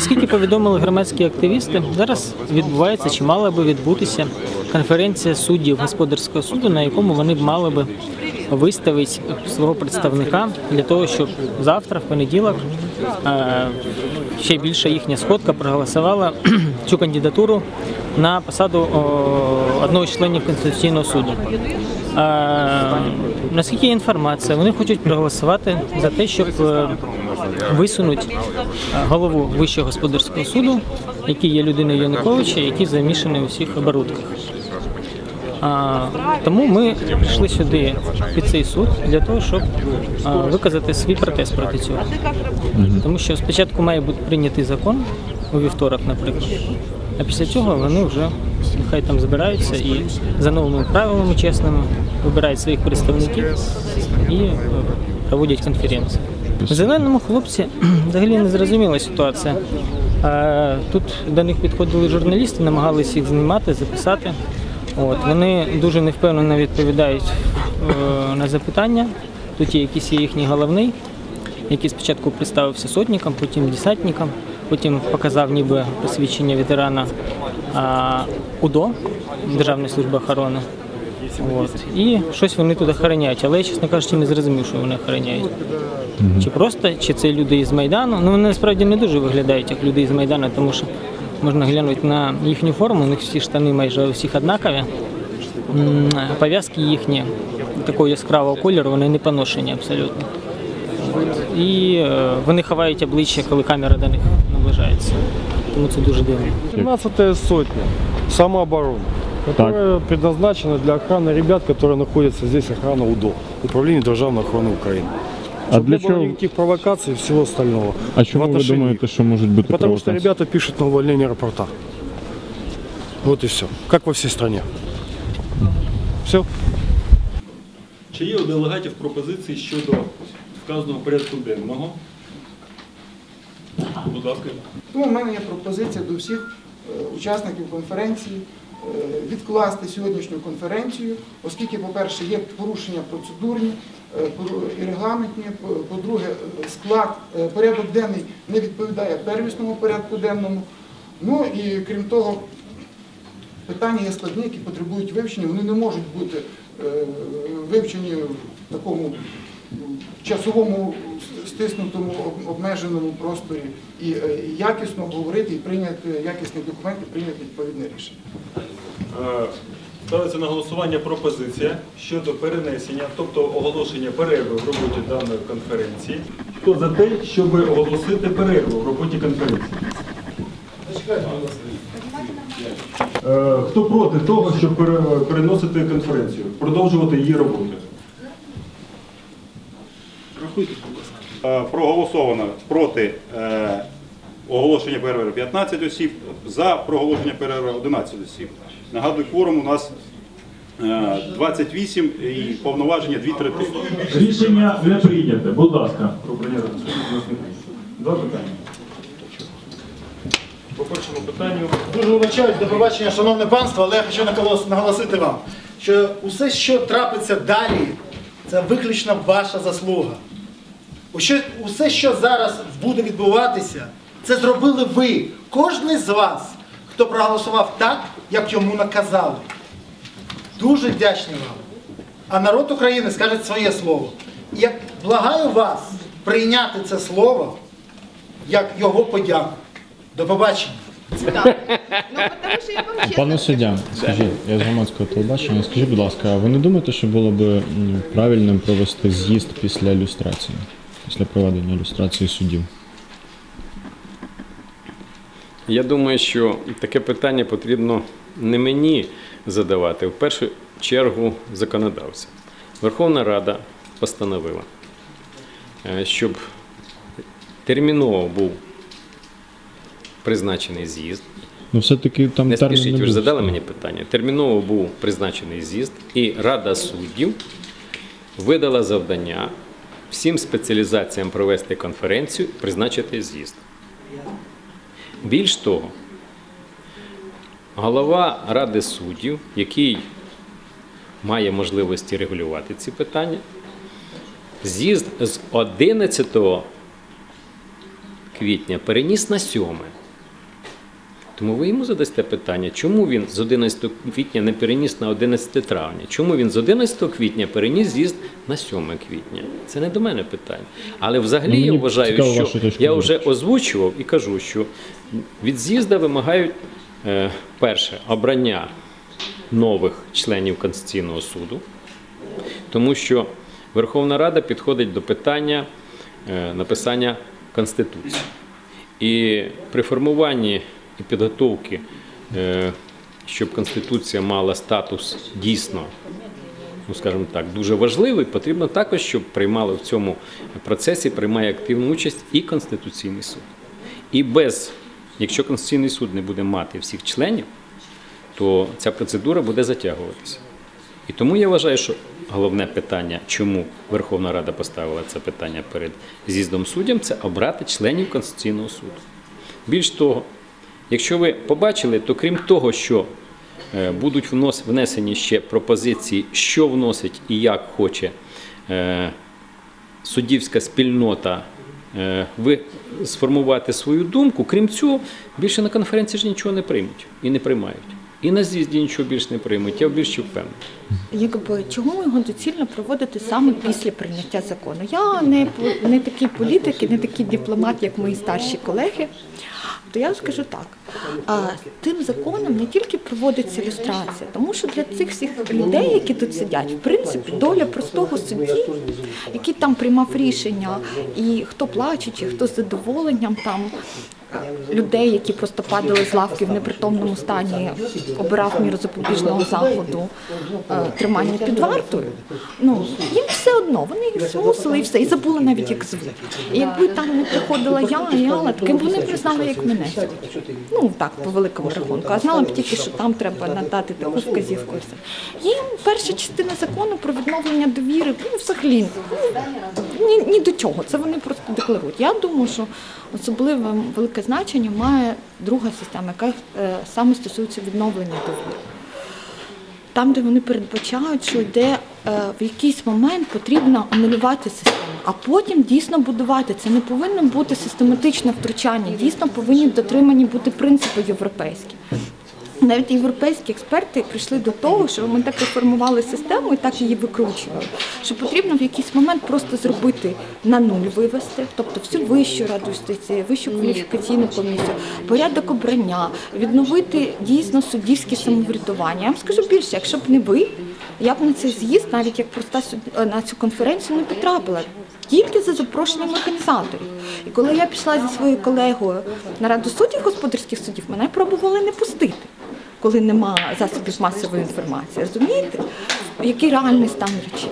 Наскільки повідомили громадські активісти, зараз відбувається чи мала би відбутися конференція суддів господарського суду, на якому вони б мали би виставити свого представника для того, щоб завтра, в понеділок, е, ще більша їхня сходка проголосувала цю кандидатуру на посаду одного з членів Конституційного суду. Е, Наскільки є інформація, вони хочуть проголосувати за те, щоб е, висунуть е, голову Вищого господарського суду, який є людиною Януковича, який замішаний у всіх оборудках. А, тому ми прийшли сюди під цей суд для того, щоб а, виказати свій протест проти цього. Тому що спочатку має бути прийнятий закон у вівторок, наприклад. А після цього вони вже нехай там збираються і за новими правилами чесними вибирають своїх представників і е, проводять конференції. В зеленому хлопці взагалі не зрозуміла ситуація. Тут до них підходили журналісти, намагалися їх знімати, записати. От, вони дуже невпевнено відповідають е, на запитання. Тут є якийсь їхній головний, який спочатку представився сотником, потім десантником, потім показав ніби посвідчення ветерана УДО, Державної служби охорони. От. І щось вони тут охороняють, але я, чесно кажучи, не зрозумів, що вони охороняють. Чи просто, чи це люди із Майдану. Ну вони насправді не дуже виглядають як люди із Майдану, тому що можна глянути на їхню форму, у них всі штани майже у всіх однакові. Пов'язки їхні такого яскравого кольору, вони не поношені абсолютно. От. І е, вони ховають обличчя, коли камера до них наближається. Тому це дуже дивно. 17 сотня. Самооборона. Которая предназначена для охраны ребят, которые находятся здесь, охрана УДО, Управление Державной охраны Украины. А Чтобы для не было чого? никаких провокаций и всего остального. А чому в ви отношении думаєте, их. що можуть бути Потому что провокації? ребята пишут на увольнение рапорта. Вот и все. Как во всей стране. Все. Чи є у делегатів пропозиції щодо вказаного порядку денного? Будь ласка. Тому в мене є пропозиція до всіх е, учасників конференції е, відкласти сьогоднішню конференцію, оскільки, по-перше, є порушення процедурні е, і регламентні, по- по-друге, склад, порядок денний не відповідає первісному порядку денному. Ну і крім того, питання є складні, які потребують вивчення, вони не можуть бути вивчені в такому часовому стиснутому обмеженому просторі і е, якісно говорити і прийняти якісний документ і прийняти відповідне рішення. Е, Ставиться на голосування пропозиція щодо перенесення, тобто оголошення перерви в роботі даної конференції. Хто за те, щоб оголосити перерву в роботі конференції? Е, Хто проти того, щоб переносити конференцію, продовжувати її роботу? Е, Проголосовано проти е, оголошення перерви 15 осіб, за проголошення перерви 11 осіб. Нагадую, кворум у нас е, 28 і повноваження 2 третини. Рішення не прийняте. Будь ласка. Два питання. По першому питанню. Дуже вибачаюсь, до побачення, шановне панство, але я хочу наголосити вам, що усе, що трапиться далі, це виключно ваша заслуга. Усе, що зараз буде відбуватися, це зробили ви, кожен з вас, хто проголосував так, як йому наказали. Дуже вдячний вам. А народ України скаже своє слово. І я благаю вас прийняти це слово як його подяку. До побачення. Пане суддя, скажіть, я з громадського телебачення, скажіть, будь ласка, а ви не думаєте, що було б правильним провести з'їзд після люстрації, після проведення люстрації суддів? Я думаю, що таке питання потрібно не мені задавати, в першу чергу законодавцям. Верховна Рада постановила, е, щоб терміново був призначений з'їзд. Ну все-таки там Не термін спішіть, не ви ж задали мені питання. Терміново був призначений з'їзд, і Рада суддів видала завдання всім спеціалізаціям провести конференцію, призначити з'їзд. Більш того, голова Ради суддів, який має можливості регулювати ці питання, з'їзд з 11 квітня переніс на 7. Тому ви йому задасте питання, чому він з 11 квітня не переніс на 11 травня? Чому він з 11 квітня переніс з'їзд на 7 квітня? Це не до мене питання. Але взагалі Ну, я вважаю, що я вже озвучував і кажу, що від з'їзда вимагають е, перше обрання нових членів Конституційного суду, тому що Верховна Рада підходить до питання е, написання Конституції. І при формуванні і підготовці, е, щоб Конституція мала статус дійсно, ну скажімо так, дуже важливий, потрібно також, щоб приймали в цьому процесі, приймає активну участь і Конституційний суд. І без, якщо Конституційний суд не буде мати всіх членів, то ця процедура буде затягуватися. І тому я вважаю, що головне питання, чому Верховна Рада поставила це питання перед з'їздом суддям, це обрати членів Конституційного суду. Більш того, якщо ви побачили, то крім того, що е, будуть внесені ще пропозиції, що вносить і як хоче е, суддівська спільнота е, ви сформувати свою думку. Крім цього, більше на конференції ж нічого не приймуть і не приймають. І на з'їзді нічого більш не приймуть. Я більш впевнений. Якби чому його доцільно проводити саме після прийняття закону? Я не не такий політик і не такий дипломат, як мої старші колеги. То я скажу так: а, тим законом не тільки проводиться ілюстрація, тому що для цих всіх людей, які тут сидять, в принципі, доля простого судді, який там приймав рішення, і хто плачучи, хто з задоволенням там людей, які просто падали з лавки в непритомному стані, обирав міру запобіжного заходу тримання під вартою. Ну їм все одно, вони їх змусили і все, і забули навіть як звуть. І якби там не приходила я і Алла, таким вони б не знали, як мене звуть. Ну так, по великому рахунку. А знала б тільки, що там треба надати таку вказівку. і перша частина закону про відновлення довіри ну, взагалі ну, ні, ні до чого. Це вони просто декларують. Я думаю, що особливо велике значення має друга система, яка е, саме стосується відновлення довіри. Там, де вони передбачають, що йде е, в якийсь момент потрібно анулювати систему, а потім дійсно будувати. Це не повинно бути систематичне втручання, дійсно повинні дотримані бути принципи європейські. Навіть європейські експерти прийшли до того, що ми так реформували систему і так її викручували. Що потрібно в якийсь момент просто зробити на нуль вивести, тобто всю вищу раду юстиції, вищу кваліфікаційну комісію, порядок обрання, відновити дійсно суддівське самоврядування. Я вам скажу більше, якщо б не ви, я б на цей з'їзд, навіть як проста е, на цю конференцію, не потрапила. Тільки за запрошенням організаторів. І коли я пішла зі своєю колегою на раду суддів господарських судів, мене пробували не пустити коли нема засобів масової інформації. Розумієте, який реальний стан речей?